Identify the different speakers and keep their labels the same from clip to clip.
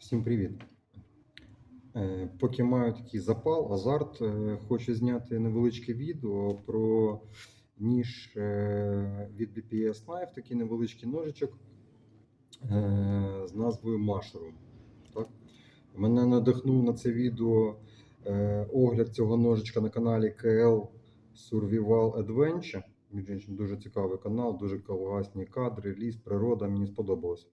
Speaker 1: Всім привіт! Е, Поки маю такий запал, азарт, е, хочу зняти невеличке відео про ніж е, від BPS Knife, такий невеличкий ножичок з назвою Mushroom. Так? Мене надихнув на це відео огляд цього ножичка на каналі KL Survival Adventure. Дуже цікавий канал, дуже класні кадри, ліс, природа, мені сподобалось.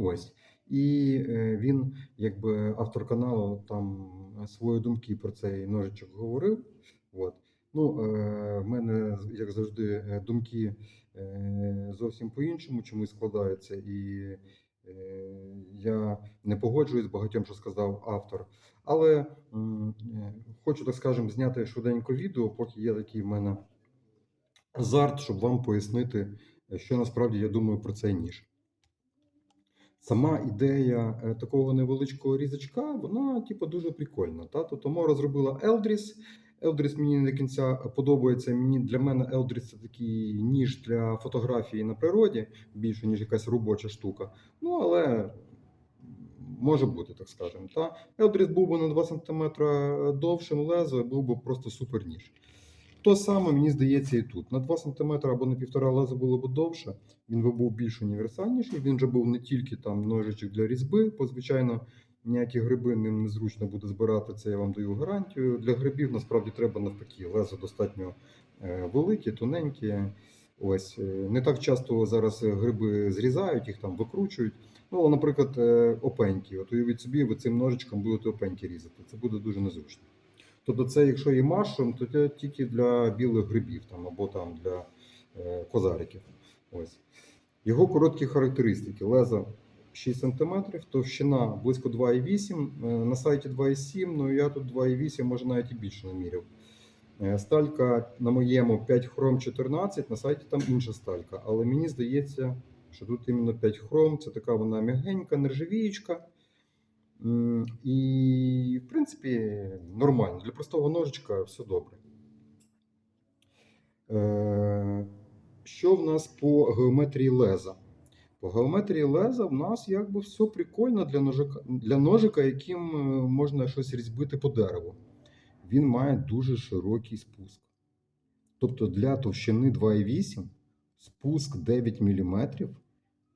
Speaker 1: Ось. І е, він, якби автор каналу, там свої думки про цей ножичок говорив. От. Ну, е, в мене, як завжди, е, думки зовсім по-іншому чомусь складаються, і я не погоджуюсь з багатьом, що сказав автор. Але хочу, так скажемо, зняти швиденько відео, поки є такий в мене азарт, щоб вам пояснити, що насправді я думаю про цей ніж. Сама ідея е, такого невеличкого різачка, вона типу, дуже прикольна. Та? Тобто Мора розробила Eldris. Eldris мені не до кінця подобається. Мені, для мене Eldris це такий ніж для фотографії на природі, більше, ніж якась робоча штука. Ну, але може бути, так скажемо. Та? Eldris був би на 2 см довшим лезо, був би просто супер ніж. То саме, мені здається, і тут. На 2 см або на 1,5 лезо було б довше, він би був більш універсальніший. Він же був не тільки там ножичок для різьби, бо, звичайно, ніякі гриби ним незручно буде збирати, це я вам даю гарантію. Для грибів насправді треба навпаки. Лезо достатньо е, великі, тоненькі. Ось е, не так часто зараз гриби зрізають, їх там викручують. Ну, наприклад, е, опеньки. От уявіть собі, ви цим ножичком будете опеньки різати. Це буде дуже незручно. Тобто, це якщо і машем, то тільки для білих грибів там, або там для е, козариків. Ось. Його короткі характеристики. Лезо 6 см, товщина близько 2,8 е, На сайті 2,7, ну я тут 2,8, може навіть і більше наміряв. Е, Сталька на моєму 5 хром 14, на сайті там інша сталька. Але мені здається, що тут іменно 5 хром, це така вона м'ягенька, нержавіючка. І, в принципі, нормально. Для простого ножичка все добре. Е, Що в нас по геометрії леза? По геометрії леза в нас якби все прикольно для ножика, для ножика, яким е, можна щось різьбити по дереву. Він має дуже широкий спуск. Тобто для товщини 2,8 спуск 9 мм.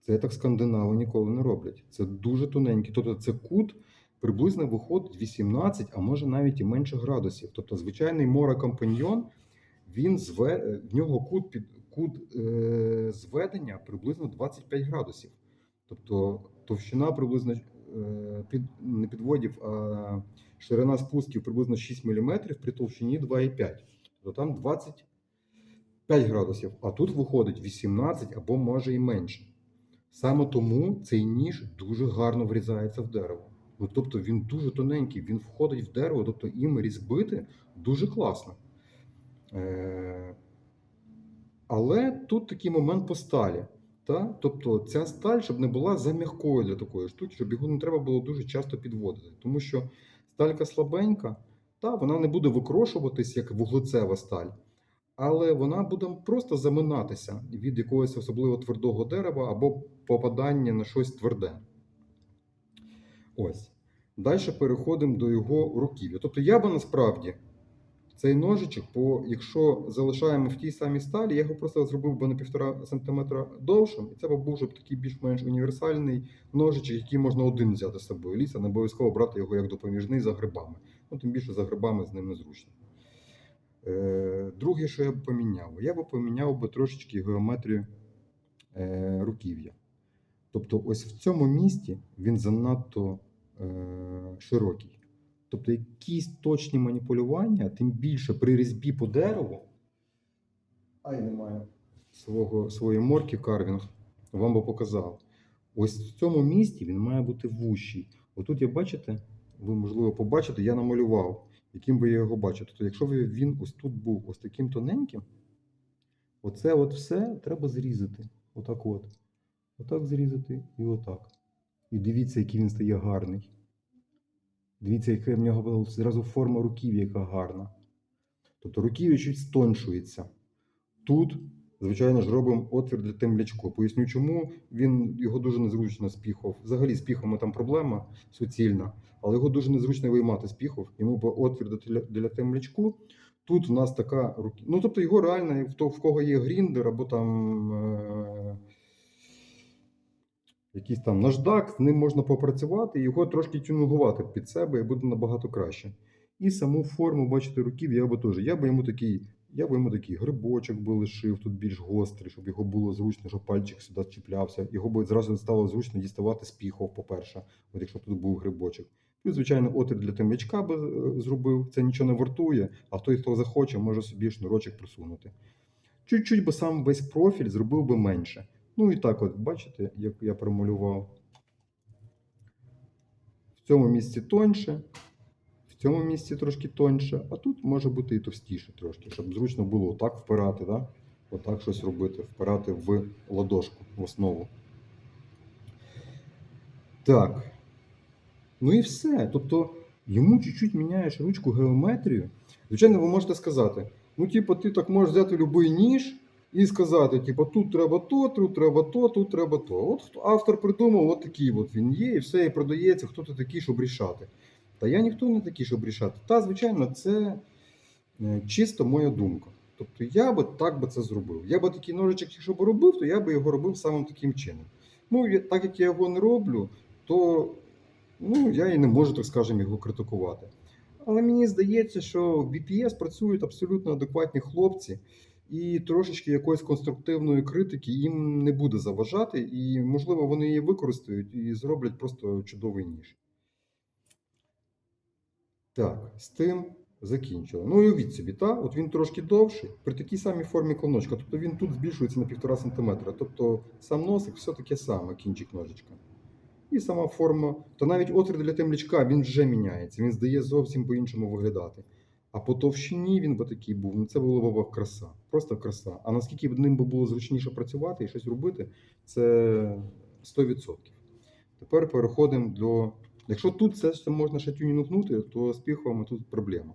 Speaker 1: Це так скандинави ніколи не роблять. Це дуже тоненький. Тобто це кут приблизно виходить 18, а може навіть і менше градусів. Тобто звичайний мора компаньйон, він зве, в нього кут, під, кут е, зведення приблизно 25 градусів. Тобто товщина приблизно е, під, не підводів, а ширина спусків приблизно 6 мм при товщині 2,5. Тобто там 25 градусів, а тут виходить 18 або може і менше. Саме тому цей ніж дуже гарно врізається в дерево. Ну, тобто він дуже тоненький, він входить в дерево, тобто їм різьбити дуже класно. Е- але тут такий момент по сталі. Та? Тобто ця сталь, щоб не була зам'якою для такої штуки, щоб його не треба було дуже часто підводити. Тому що сталька слабенька, та вона не буде викрошуватись як вуглецева сталь, але вона буде просто заминатися від якогось особливо твердого дерева або попадання на щось тверде. Ось. Далі переходимо до його руків'я. Тобто я би насправді цей ножичок, по, якщо залишаємо в тій самій сталі, я його просто зробив би на 1,5 см довшим, і це був вже такий більш-менш універсальний ножичок, який можна один взяти з собою. Ліса, не обов'язково брати його як допоміжний за грибами. Ну, тим більше за грибами з ним незручно. Е, друге, що я б поміняв, я б поміняв би трошечки геометрію е, руків'я. Тобто, ось в цьому місці він занадто е, широкий. Тобто, якісь точні маніпулювання, тим більше при різьбі по дереву, ай немає свого, своєї морки карвінг, вам би показав. Ось в цьому місці він має бути вущий. Отут, як бачите, ви можливо побачите, я намалював, яким я його бачив. Тобто, якщо ви- він ось тут був ось таким тоненьким, оце от все треба зрізати. Отак от. Отак зрізати і отак. І дивіться, який він стає гарний. Дивіться, яка в нього зразу форма руків, яка гарна. Тобто руків'я чуть стоншується. Тут звичайно ж, робимо отвір для темлячку. Поясню, чому він його дуже незручно з піхов. Взагалі з піхами там проблема суцільна, але його дуже незручно виймати з піхов. Йому бо отвір для, для темлячку. Тут в нас така рука. Ну, тобто його реально, в, в кого є гріндер або там. Е- Якийсь там наждак, з ним можна попрацювати, його трошки тюнгувати під себе і буде набагато краще. І саму форму, бачите, руків я би теж. Я би йому такий, я би йому такий грибочок би лишив, тут більш гострий, щоб його було зручно, щоб пальчик сюди чіплявся. Його би зразу стало зручно діставати з піхов, по-перше, от якщо тут був грибочок. Плюс, звичайно, отвір для темлячка би е, зробив. Це нічого не вартує, а той, хто захоче, може собі шнурочок присунути. Чуть-чуть би сам весь профіль зробив би менше. Ну і так, от, бачите, як я промалював. В цьому місці тоньше, в цьому місці трошки тоньше, а тут може бути і товстіше трошки, щоб зручно було отак впирати, да? отак щось робити, впирати в ладошку, в основу. Так. Ну і все. Тобто йому чуть-чуть міняєш ручку геометрію. Звичайно, ви можете сказати: ну, типу, ти так можеш взяти будь-який ніж і сказати, типу, тут треба то, тут треба то, тут треба то. От автор придумав, от такий от він є, і все, і продається, хто ти такий, щоб рішати. Та я ніхто не такий, щоб рішати. Та, звичайно, це е, чисто моя думка. Тобто я би так би це зробив. Я би такий ножичок, якщо б робив, то я би його робив самим таким чином. Ну, так як я його не роблю, то ну, я і не можу, так скажемо, його критикувати. Але мені здається, що в BPS працюють абсолютно адекватні хлопці, і трошечки якоїсь конструктивної критики їм не буде заважати, і, можливо, вони її використають і зроблять просто чудовий ніж. Так, з тим закінчили. Ну і уявіть собі, та? от він трошки довший, при такій самій формі клоночка. Тобто він тут збільшується на 1,5 см. Тобто сам носик все таке саме, кінчик ножичка. І сама форма, то навіть отвір для темлячка він вже міняється, він здає зовсім по-іншому виглядати. А по товщині він би такий був, ну це була б краса, просто краса. А наскільки б ним би було зручніше працювати і щось робити, це 100%. Тепер переходимо до. Якщо тут все можна ще тюнінгнути, то з піховами тут проблема.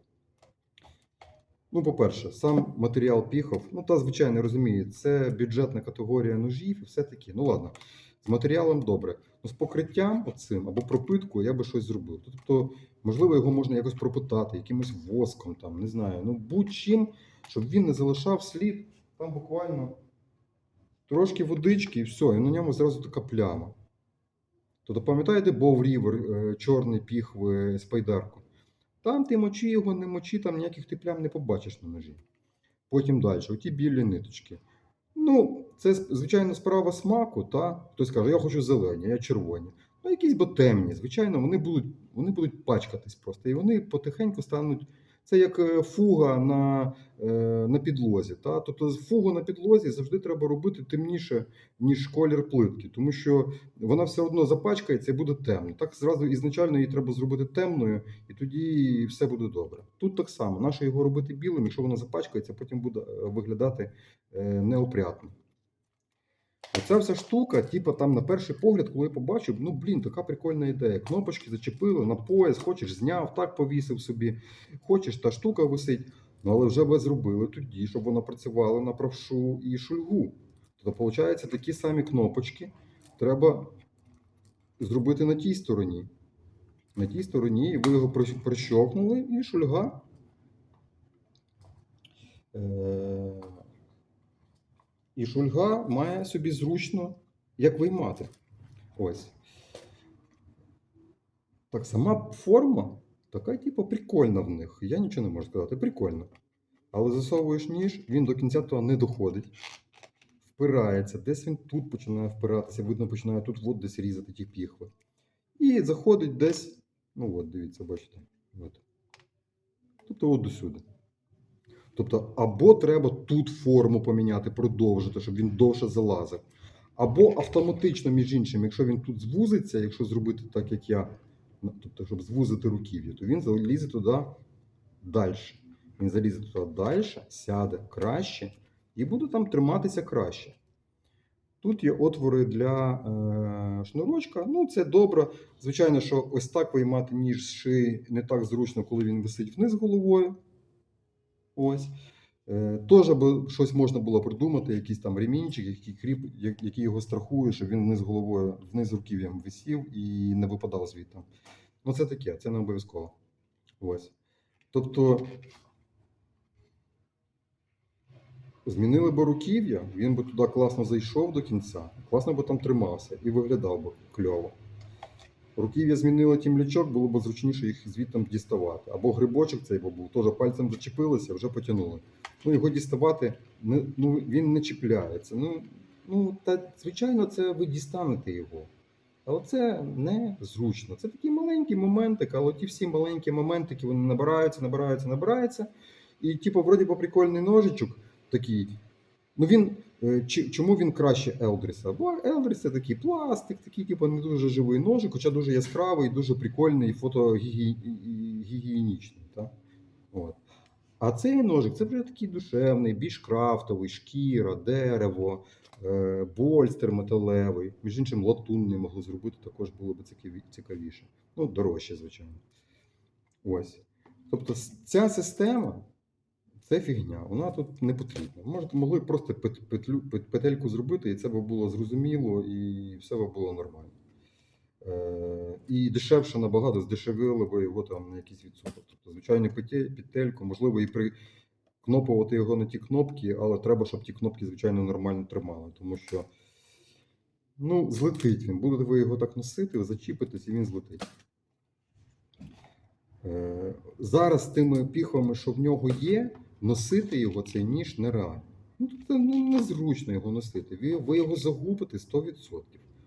Speaker 1: Ну, по-перше, сам матеріал піхов, ну та звичайно розумію, це бюджетна категорія ножів і все таки. Ну ладно, з матеріалом добре. Ну, з покриттям оцим або пропиткою я би щось зробив. Тобто, можливо, його можна якось пропитати, якимось воском, там, не знаю, ну будь-чим, щоб він не залишав слід, там буквально трошки водички і все, і на ньому зразу така пляма. Тобто, пам'ятаєте Бов Рівер, е, чорний піхви спайдерку? Там ти мочи його, не мочи, там ніяких ти плям не побачиш на ножі. Потім далі, оті білі ниточки. Ну, це звичайно справа смаку, та хтось каже, я хочу зелені, я червоні. Ну, якісь бо темні. Звичайно, вони будуть, вони будуть пачкатись просто. І вони потихеньку стануть. Це як е, фуга на, е, на підлозі. Та? Тобто фугу на підлозі завжди треба робити темніше, ніж колір плитки, тому що вона все одно запачкається і буде темно. Так зразу ізначально її треба зробити темною, і тоді все буде добре. Тут так само, наше його робити білим, якщо воно запачкається, потім буде е, виглядати неопрятно. Оця вся штука, типу, там на перший погляд, коли я побачив, ну блін, така прикольна ідея. Кнопочки зачепили на пояс, хочеш зняв, так повісив собі, хочеш, та штука висить. Ну, але вже ви зробили тоді, щоб вона працювала на правшу і шульгу. Тобто, виходить, такі самі кнопочки треба зробити на тій стороні. На тій стороні, ви його прищ- прищовкнули, і шульга. Е- і шульга має собі зручно як виймати. Ось. Так, сама форма така, типу, прикольна в них. Я нічого не можу сказати. Прикольно. Але засовуєш ніж, він до кінця того не доходить. Впирається. Десь він тут починає впиратися, видно, починає тут от десь різати ті піхви. І заходить десь. Ну от, дивіться, бачите. От. Тобто от до сюди. Тобто, або треба тут форму поміняти, продовжити, щоб він довше залазив. Або автоматично, між іншим, якщо він тут звузиться, якщо зробити так, як я, ну, тобто, щоб звузити руків'я, то він залізе туди далі. Він залізе туди далі, сяде краще і буде там триматися краще. Тут є отвори для е, шнурочка. Ну, це добре. Звичайно, що ось так виймати ніж з шиї не так зручно, коли він висить вниз головою. Ось. Е, Теж щось можна було придумати, якийсь там ремінчик, який кріп, який його страхує, щоб він вниз головою, вниз руків'ям висів і не випадав звідти. Ну, це таке, це не обов'язково. Ось. Тобто, змінили би руків'я, він би туди класно зайшов до кінця, класно би там тримався і виглядав би кльово. Руків'я змінили тімлячок, було б зручніше їх звідти діставати. Або грибочок цей був, теж пальцем зачепилися, вже потягнули. Ну, його діставати, не, ну, він не чіпляється. Ну, ну, та, звичайно, це ви дістанете його. Але це не зручно. Це такі маленькі моментики, але ті всі маленькі моментики вони набираються, набираються, набираються. І, типу, вроді би прикольний ножичок такий. Ну він чому він краще Елдріса? Бо Елдріс це такий пластик, такий, типу, не дуже живий ножик, хоча дуже яскравий, дуже прикольний і фотогігієнічний. Так? От. А цей ножик це вже такий душевний, більш крафтовий, шкіра, дерево, е, больстер металевий. Між іншим, латунний могли зробити, також було б цікавіше. Ну, дорожче, звичайно. Ось. Тобто, ця система це фігня, вона тут не потрібна. Можете могли просто пет- петлю, пет- петельку зробити, і це б було зрозуміло, і все б було нормально. Е, і дешевше набагато здешевили би його там на якийсь відсоток. Тобто, звичайно, петельку, можливо, і прикнопувати його на ті кнопки, але треба, щоб ті кнопки, звичайно, нормально тримали. Тому що ну, злетить він. Будете ви його так носити, зачіпитесь, і він злетить. Е, Зараз тими піхвами, що в нього є, носити його цей ніж нереально. Ну, тобто ну, незручно його носити. Ви, ви його загубите 100%.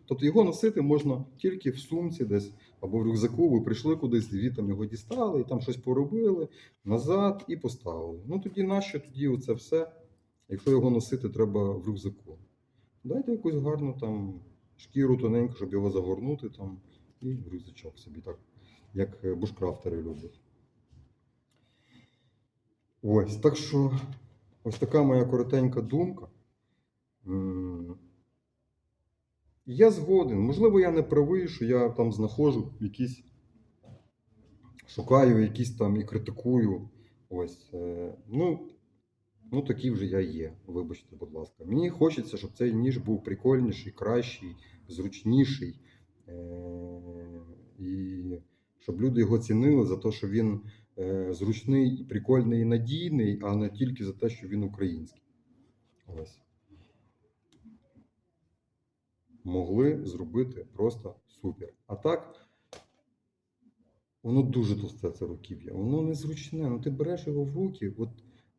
Speaker 1: Тобто його носити можна тільки в сумці десь або в рюкзаку, ви прийшли кудись, звідти його дістали, і там щось поробили, назад і поставили. Ну тоді нащо тоді оце все, якщо його носити треба в рюкзаку? Дайте якусь гарну там шкіру тоненьку, щоб його загорнути там, і в рюкзачок собі так, як бушкрафтери люблять. Ось, так що ось така моя коротенька думка. Я згоден. Можливо, я не правий, що я там знаходжу якісь, шукаю якісь там і критикую. Ось. е, Ну, ну такий вже я є. Вибачте, будь ласка. Мені хочеться, щоб цей ніж був прикольніший, кращий, зручніший. е, І щоб люди його цінили за те, що він зручний, і прикольний і надійний, а не тільки за те, що він український. Ось. Могли зробити просто супер. А так, воно дуже товсте це руків'я, воно незручне. Ну ти береш його в руки, от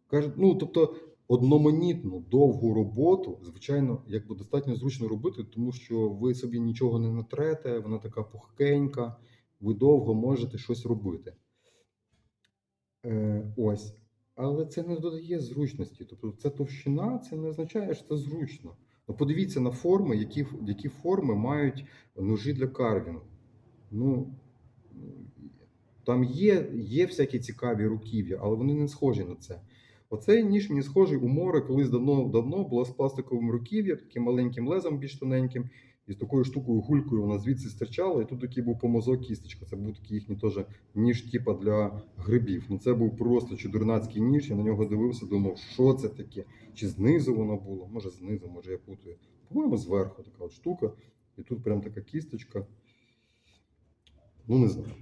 Speaker 1: каже, ну тобто одноманітну довгу роботу, звичайно, якби достатньо зручно робити, тому що ви собі нічого не натрете, вона така пухкенька, ви довго можете щось робити. Е, ось. Але це не додає зручності. Тобто ця товщина це не означає, що це зручно. Ну, подивіться на форми, які, які форми мають ножі для карвінгу. Ну, там є, є всякі цікаві руків'я, але вони не схожі на це. Оцей ніж мені схожий у море, колись давно давно було з пластиковим руків'ям, таким маленьким лезом, більш тоненьким, і з такою штукою гулькою вона звідси стирчала, і тут такий був помазок кісточка. Це був такий їхній теж ніж, типа для грибів. Ну це був просто чудернацький ніж. Я на нього дивився, думав, що це таке? Чи знизу воно було? Може знизу, може я путаю. По-моєму, зверху така от штука. І тут прям така кісточка. Ну, не знаю.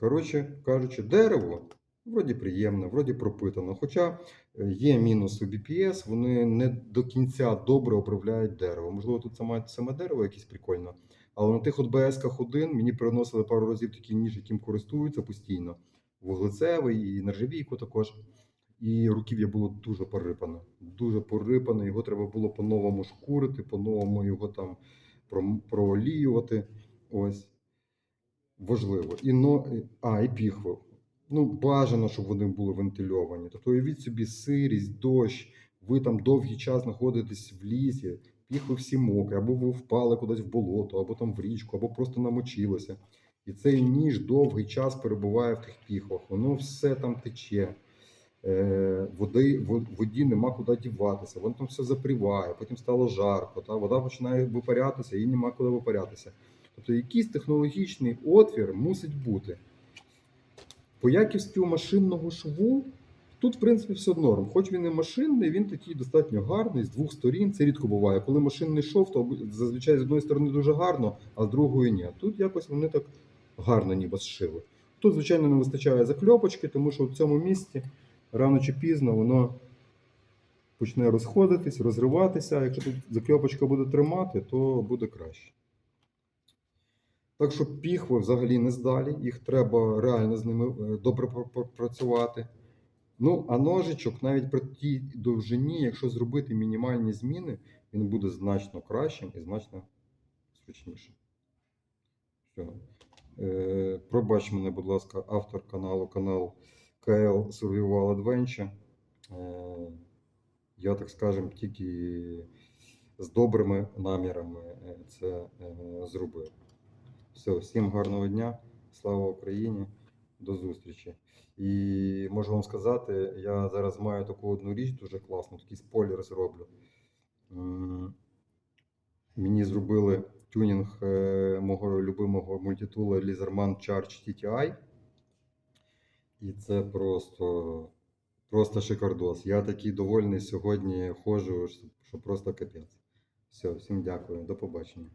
Speaker 1: Коротше кажучи, дерево вроді приємне, вроді пропитано. Хоча е, є мінус у BPS, вони не до кінця добре обробляють дерево. Можливо, тут саме, саме дерево якесь прикольне. Але на тих от БС-ках 1 мені приносили пару разів такий ніж, яким користуються постійно. Вуглецевий і нержавійку також. І руків'я було дуже порипане. Дуже порипане. Його треба було по-новому шкурити, по-новому його там прооліювати. Ось. Важливо. І но... А, і піхви. Ну, бажано, щоб вони були вентильовані. Тобто уявіть собі сирість, дощ, ви там довгий час знаходитесь в лісі, піхви всі мокрі, або ви впали кудись в болото, або там в річку, або просто намочилося. І цей ніж довгий час перебуває в тих піхвах. Воно все там тече. Е, води, во- воді нема куди діватися, воно там все запріває, потім стало жарко, та вода починає випарятися, і нема куди випарятися. Тобто якийсь технологічний отвір мусить бути. По якості машинного шву тут, в принципі, все норм. Хоч він і машинний, він такий достатньо гарний з двох сторін. Це рідко буває. Коли машинний шов, то зазвичай з одної сторони дуже гарно, а з другої ні. Тут якось вони так гарно ніби зшили. Тут, звичайно, не вистачає закльопочки, тому що в цьому місці рано чи пізно воно почне розходитись, розриватися. А Якщо тут закльопочка буде тримати, то буде краще. Так що піхви взагалі не здалі, їх треба реально з ними е, добре пр- пр- працювати. Ну, а ножичок навіть при тій довжині, якщо зробити мінімальні зміни, він буде значно кращим і значно зручнішим. Все. Е, пробач мене, будь ласка, автор каналу, канал KL Survival Adventure. Е, я, так скажем, тільки з добрими намірами е, це е, зробив. Все, всім гарного дня, слава Україні, до зустрічі. І можу вам сказати, я зараз маю таку одну річ дуже класну, такий спойлер зроблю. Мені зробили тюнінг е, мого любимого мультитула Lizerman Charge TTI. І це просто, просто шикардос. Я такий довольний сьогодні ходжу, що просто капець. Все, всім дякую, до побачення.